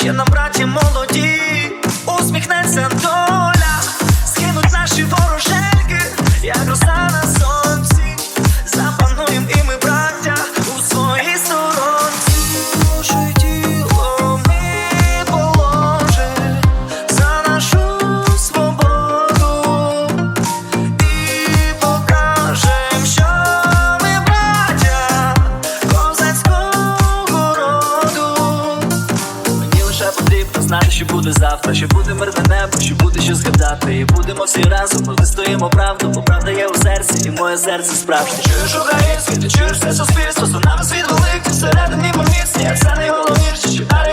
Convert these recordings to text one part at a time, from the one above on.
ще нам браті молоді, усміхнеться доля, скинуть наші ворожі. Знати, що буде завтра, що буде мирне небо, що буде що згадати. І будемо всі разом, бо вистоїмо правду, бо правда є у серці, і моє серце справжнє. Чуєш українське, ти чуєш все суспільство, за нами світ великий, всередині помісні, а це найголовніше, що далі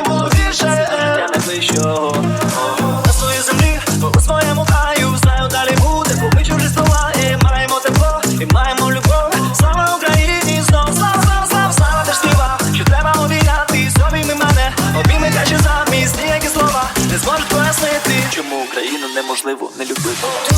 Україну неможливо не любити.